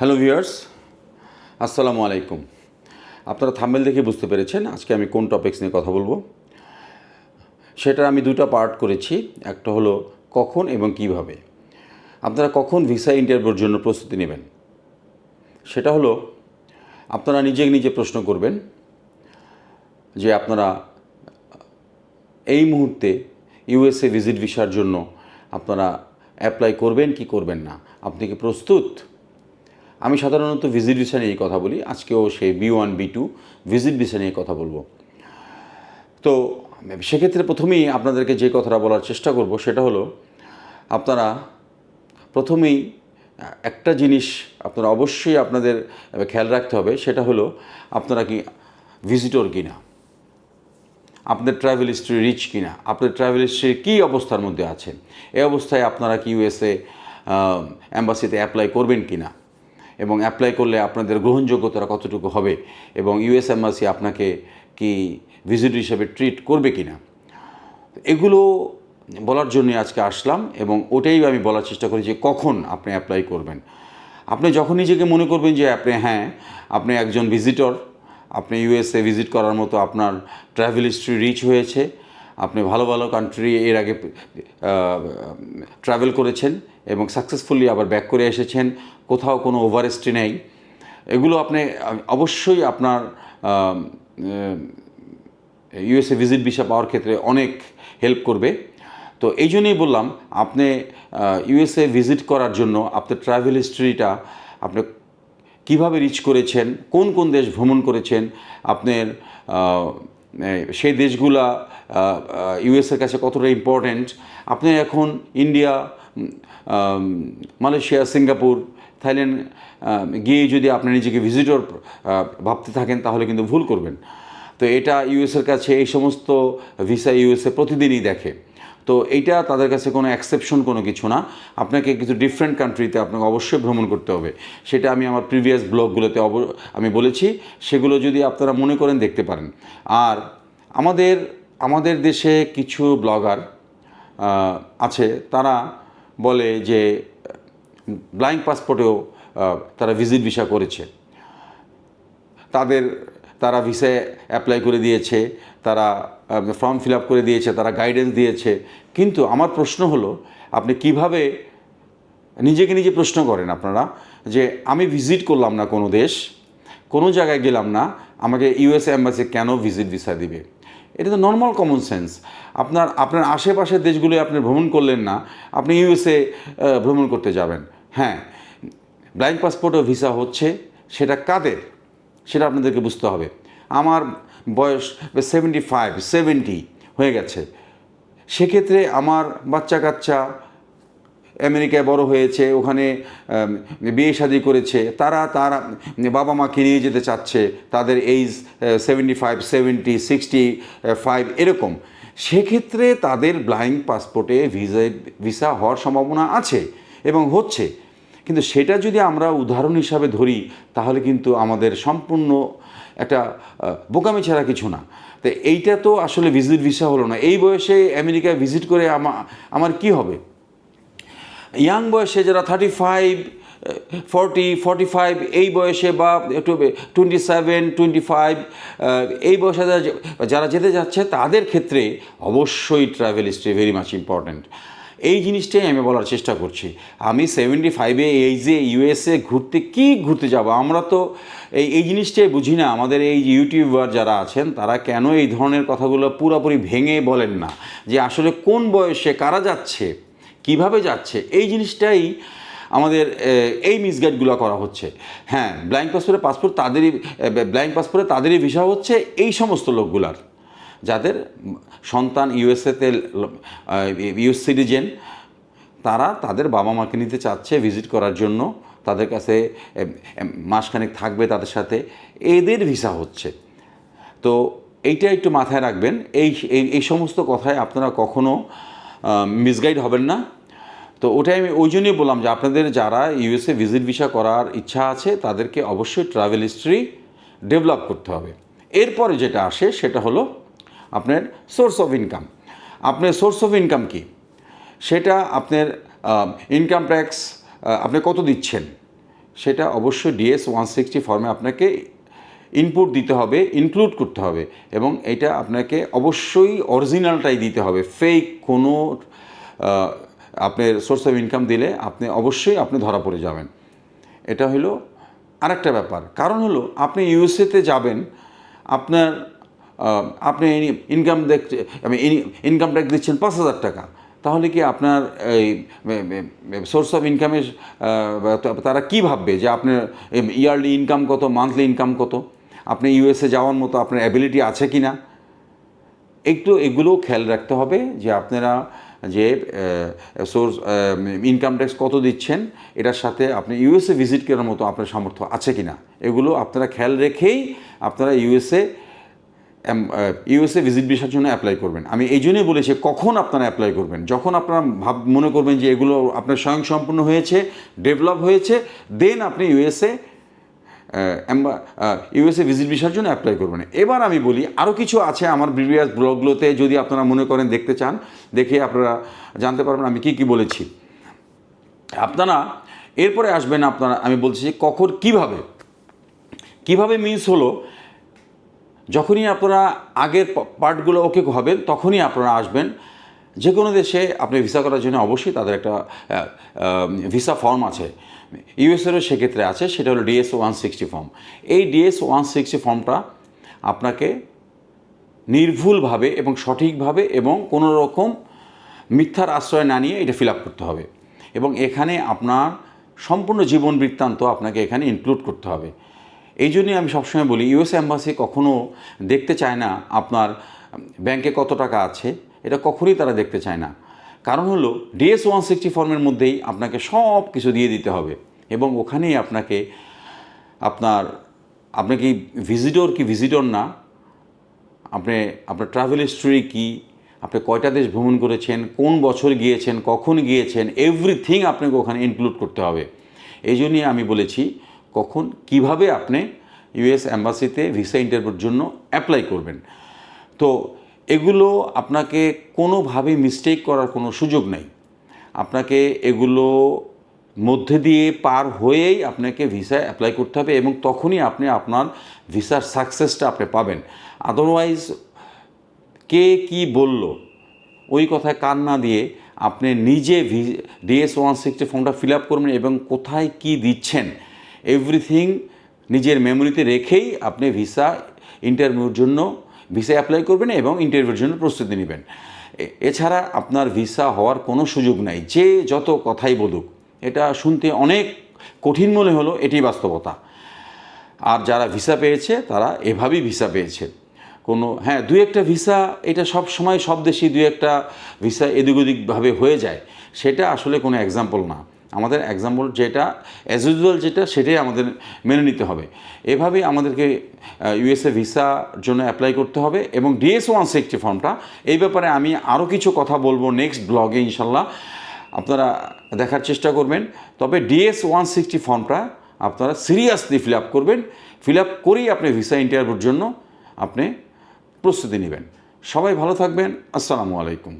Hello viewers আসসালামু আলাইকুম আপনারা থাম্বেল দেখে বুঝতে পেরেছেন আজকে আমি কোন টপিক্স নিয়ে কথা বলব। সেটা আমি দুটো পার্ট করেছি। একটা হলো কখন এবং কীভাবে। আপনারা কখন ভিসা ইন্টারভিউর জন্য প্রস্তুতি নেবেন? সেটা হলো, আপনারা নিজে নিজে প্রশ্ন করবেন যে আপনারা এই মুহূর্তে ইউএসএ ভিজিট ভিসার জন্য আপনারা অ্যাপ্লাই করবেন কি করবেন না? আপনি কি প্রস্তুত? আমি সাধারণত ভিজিট ভিসা নিয়ে কথা বলি, আজকেও সেই B one, B two visit visa নিয়ে কথা বলব। তো সেক্ষেত্রে প্রথমেই আপনাদেরকে যে কথাটা বলার চেষ্টা করব, সেটা হলো আপনারা প্রথমেই একটা জিনিস আপনারা অবশ্যই আপনাদের খেয়াল রাখতে হবে, সেটা হলো আপনারা কি ভিজিটর কিনা, আপনাদের ট্রাভেল হিস্ট্রি রিচ কিনা, আপনাদের ট্রাভেল হিস্ট্রি কী অবস্থার মধ্যে আছেন এই অবস্থায় আপনারা কি ইউএসএ অ্যাম্বাসিতে অ্যাপ্লাই করবেন কিনা এবং অ্যাপ্লাই করলে আপনাদের গ্রহণযোগ্যতা কতটুকু হবে এবং ইউএস অ্যাম্বাসি আপনাকে কি ভিজিট হিসেবে ট্রিট করবে কিনা? এগুলো বলার জন্য আজকে আসলাম এবং ওটাই আমি বলার চেষ্টা করি যে কখন আপনি অ্যাপ্লাই করবেন। আপনি যখন নিজেকে মনে করবেন যে আপনি হ্যাঁ আপনি একজন ভিজিটর আপনি ইউএসএ ভিজিট করার মতো আপনার ট্রাভেল হিস্ট্রি রিচ হয়েছে আপনি ভালো ভালো কান্ট্রি এর আগে ট্রাভেল করেছেন এবং সাকসেসফুলি আবার ব্যাক করে এসেছেন, কোথাও কোনো ওভারস্টে নেই। এগুলো আপনি, অবশ্যই আপনার ইউএসএ ভিজিট ভিসা পাওয়ার ক্ষেত্রে অনেক হেল্প করবে। তো এই জন্যই বললাম, আপনি ইউএসএ ভিজিট করার জন্য আপনার ট্রাভেল হিস্ট্রিটা আপনি কীভাবে রিচ করেছেন, কোন কোন দেশ ভ্রমণ করেছেন, আপনার সেই দেশগুলা ইউএসের কাছে কতটা ইম্পর্ট্যান্ট আপনি এখন ইন্ডিয়া মালয়েশিয়া সিঙ্গাপুর থাইল্যান্ড গিয়ে যদি আপনি নিজেকে ভিজিটর ভাবতে থাকেন, তাহলে কিন্তু ভুল করবেন। তো এটা ইউএসের কাছে এই সমস্ত ভিসা ইউএসএ প্রতিদিনই দেখে। তো এইটা তাদের কাছে কোনো অ্যাকসেপশন কোনো কিছু না। আপনাকে কিছু ডিফারেন্ট কান্ট্রিতে আপনাকে অবশ্যই ভ্রমণ করতে হবে। সেটা আমি আমার প্রিভিয়াস ব্লগগুলোতে অব, আমি বলেছি। সেগুলো যদি আপনারা মনে করেন দেখতে পারেন। আর আমাদের আমাদের দেশে কিছু ব্লগার আছে। তারা বলে যে, ব্লাইন্ড পাসপোর্টেও তারা ভিজিট ভিসা করেছে। তাদের তারা ভিসা অ্যাপ্লাই করে দিয়েছে, তারা ফর্ম ফিল আপ করে দিয়েছে, তারা গাইডেন্স দিয়েছে। কিন্তু আমার প্রশ্ন হলো, আপনি কীভাবে নিজেকে নিজে প্রশ্ন করেন আপনারা যে আমি ভিজিট করলাম না কোনো দেশ, কোনো জায়গায় গেলাম না, আমাকে ইউএস অ্যাম্বাসি কেন ভিজিট ভিসা দিবে? এটা তো নর্মাল কমন সেন্স আপনার আপনার আশেপাশের দেশগুলো আপনি ভ্রমণ করলেন না, আপনি ইউএসএ ভ্রমণ করতে যাবেন। হ্যাঁ ব্লাইন্ড পাসপোর্টও ভিসা হচ্ছে, সেটা কাদের? সেটা আপনাদেরকে বুঝতে হবে। আমার বয়স সেভেন্টি ফাইভ সেভেন্টি হয়ে গেছে। সেক্ষেত্রে আমার বাচ্চা কাচ্চা আমেরিকায় বড় হয়েছে, ওখানে বিয়ে শাদি করেছে, তারা তারা বাবা মাকে নিয়ে যেতে চাচ্ছে, তাদের age seventy five seventy sixty five এরকম। সেক্ষেত্রে তাদের ব্লাইন্ড পাসপোর্টে ভিসা ভিসা হওয়ার সম্ভাবনা আছে এবং হচ্ছে। কিন্তু সেটা যদি আমরা উদাহরণ হিসাবে ধরি, তাহলে কিন্তু আমাদের সম্পূর্ণ একটা বোকামি ছাড়া কিছু না। তো এইটা তো আসলে ভিজিট ভিসা হলো না। এই বয়সে আমেরিকায় ভিজিট করে আমার কি হবে? ইয়াং বয়সে যারা thirty five forty forty five এই বয়সে বা একটু টোয়েন্টি সেভেন টোয়েন্টি ফাইভ এই বয়সে যারা যেতে যাচ্ছে, তাদের ক্ষেত্রে অবশ্যই travel history very much important এই জিনিসটাই আমি বলার চেষ্টা করছি। আমি সেভেন্টি ফাইভে এই যে ইউএসএ ঘুরতে কি ঘুরতে যাব? আমরা তো এই এই জিনিসটাই বুঝি না। আমাদের এই ইউটিউবার যারা আছেন, তারা কেন এই ধরনের কথাগুলো পুরোপুরি ভেঙে বলেন না? যে আসলে কোন বয়সে কারা যাচ্ছে? কীভাবে যাচ্ছে? এই জিনিসটাই আমাদের এই মিসগাইডগুলো করা হচ্ছে। হ্যাঁ ব্ল্যাঙ্ক পাসপোর্টে পাসপোর্ট তাদেরই ব্ল্যাঙ্ক পাসপোর্টে তাদেরই ভিসা হচ্ছে এই সমস্ত লোকগুলার। যাদের সন্তান ইউএসএতে ইউএস সিটিজেন তারা তাদের বাবা মাকে নিতে চাচ্ছে ভিজিট করার জন্য, তাদের কাছে মাসখানেক থাকবে তাদের সাথে। এদের ভিসা হচ্ছে। তো এইটা একটু মাথায় রাখবেন। এই এই সমস্ত কথায় আপনারা কখনো মিসগাইড হবেন না। তো ওটাই আমি ওই জন্যই বললাম যে আপনাদের যারা ইউএসএ ভিজিট ভিসা করার ইচ্ছা আছে, তাদেরকে অবশ্যই ট্রাভেল হিস্ট্রি ডেভেলপ করতে হবে। এরপরে যেটা আসে সেটা হলো আপনার সোর্স অফ ইনকাম আপনার সোর্স অফ ইনকাম কি? সেটা আপনার ইনকাম ট্যাক্স আপনি কত দিচ্ছেন? সেটা অবশ্যই ডিএস ওয়ান সিক্সটি ফর্মে আপনাকে ইনপুট দিতে হবে ইনক্লুড করতে হবে এবং এটা আপনাকে অবশ্যই অরিজিনালটাই দিতে হবে। ফেক কোনো আপনার সোর্স অফ ইনকাম দিলে আপনি অবশ্যই আপনি ধরা পড়ে যাবেন। এটা হলো আরেকটা ব্যাপার। কারণ হলো আপনি ইউএসএতে যাবেন, আপনার আপনি ইনকাম দেখতে আমি ইনকাম ট্যাক্স দিচ্ছেন পাঁচ হাজার টাকা। তাহলে কি আপনার এই সোর্স অফ ইনকামের তারা কি ভাববে যে আপনার ইয়ারলি ইনকাম কত মান্থলি ইনকাম কত? আপনি ইউএসএ যাওয়ার মতো আপনার অ্যাবিলিটি আছে কি না? একটু এগুলো খেয়াল রাখতে হবে যে আপনারা যে সোর্স ইনকাম ট্যাক্স কত দিচ্ছেন, এটার সাথে আপনি ইউএসএ ভিজিট করার মতো আপনার সামর্থ্য আছে কি না? এগুলো আপনারা খেয়াল রেখেই আপনারা ইউএসএ ইউএসএ ভিজিট ভিসার জন্য অ্যাপ্লাই করবেন। আমি এই জন্যই বলেছি, কখন আপনারা অ্যাপ্লাই করবেন? যখন আপনারা ভাব, মনে করবেন যে এগুলো আপনার স্বয়ং স্বয়ংসম্পূর্ণ হয়েছে ডেভেলপ হয়েছে দেন আপনি ইউএসএ ইউএসএ ভিজিট ভিসার জন্য অ্যাপ্লাই করবেন। এবার আমি বলি আরও কিছু আছে আমার প্রিভিয়াস ব্লগগুলোতে যদি আপনারা মনে করেন, দেখতে চান, দেখে আপনারা জানতে পারবেন আমি কি কি বলেছি। আপনারা, এরপরে আসবেন আপনারা, আমি বলছি যে কখন, কীভাবে? কীভাবে মিস হলো যখনই আপনারা আগের পার্টগুলো ওকে হবেন, তখনই আপনারা আসবেন। যে কোনো দেশে আপনি ভিসা করার জন্য অবশ্যই তাদের একটা ভিসা ফর্ম আছে। ইউএসএরও সেক্ষেত্রে আছে, সেটা হলো ডিএস ওয়ান সিক্সটি ফর্ম এই ডিএস ওয়ান সিক্সটি ফর্মটা আপনাকে নির্ভুলভাবে এবং সঠিকভাবে এবং কোনো রকম মিথ্যার আশ্রয় না নিয়ে এটা ফিল আপ করতে হবে। এবং এখানে আপনার সম্পূর্ণ জীবন বৃত্তান্ত আপনাকে এখানে ইনক্লুড করতে হবে। এই জন্যই আমি সবসময় বলি ইউএস অ্যাম্বাসি কখনও দেখতে চায় না আপনার ব্যাংকে কত টাকা আছে, এটা কখনই তারা দেখতে চায় না। কারণ হলো ডিএস ওয়ান সিক্সটি ফর্মের মধ্যেই আপনাকে সব কিছু দিয়ে দিতে হবে এবং ওখানেই আপনাকে আপনার, আপনি কি ভিজিটর কি ভিজিটর না, আপনি, আপনার ট্রাভেল হিস্ট্রি কী, আপনি কয়টা দেশ ভ্রমণ করেছেন, কোন বছর গিয়েছেন, কখন গিয়েছেন এভরিথিং আপনাকে ওখানে ইনক্লুড করতে হবে। এই জন্যই আমি বলেছি কখন, কীভাবে আপনি ইউএস অ্যাম্বাসিতে ভিসা ইন্টারভিউর জন্য অ্যাপ্লাই করবেন। তো এগুলো আপনাকে কোনোভাবে মিস্টেক করার কোনো সুযোগ নেই। আপনাকে এগুলো মধ্যে দিয়ে পার হয়েই আপনাকে ভিসা অ্যাপ্লাই করতে হবে এবং তখনই আপনি আপনার ভিসার সাকসেসটা আপনি পাবেন। আদারওয়াইজ কে কি বলল, ওই কথায় কান না দিয়ে আপনি নিজে ভি ডিএস ওয়ান সিক্সটি ফর্মটা ফিল আপ করবেন এবং কোথায় কি দিচ্ছেন এভরিথিং নিজের মেমোরিতে রেখেই আপনি ভিসা ইন্টারভিউর জন্য ভিসা অ্যাপ্লাই করবেন এবং ইন্টারভিউর জন্য প্রস্তুতি নেবেন। এছাড়া আপনার ভিসা হওয়ার কোনো সুযোগ নাই। যে যত কথাই বলুক, এটা শুনতে অনেক কঠিন মনে হলো এটি বাস্তবতা। আর যারা ভিসা পেয়েছে, তারা এভাবেই ভিসা পেয়েছে। কোনো হ্যাঁ দু একটা ভিসা এটা সব সময় সব দেশেই দু একটা ভিসা এদিক ওদিকভাবে হয়ে যায়। সেটা আসলে কোনো এক্সাম্পল না। আমাদের এক্সাম্পল যেটা অ্যাজ ইউজুয়াল যেটা, সেটাই আমাদের মেনে নিতে হবে। এভাবেই আমাদেরকে ইউএসএ ভিসার জন্য অ্যাপ্লাই করতে হবে এবং ডিএস ওয়ান সিক্সটি ফর্মটা এই ব্যাপারে আমি আরও কিছু কথা বলব নেক্সট ব্লগে ইনশাল্লাহ। আপনারা দেখার চেষ্টা করবেন। তবে ডিএস ওয়ান সিক্সটি ফর্মটা আপনারা সিরিয়াসলি ফিল আপ করবেন। ফিল আপ করেই আপনি ভিসা ইন্টারভিউর জন্য আপনি প্রস্তুতি নেবেন। সবাই ভালো থাকবেন। আসসালামু আলাইকুম।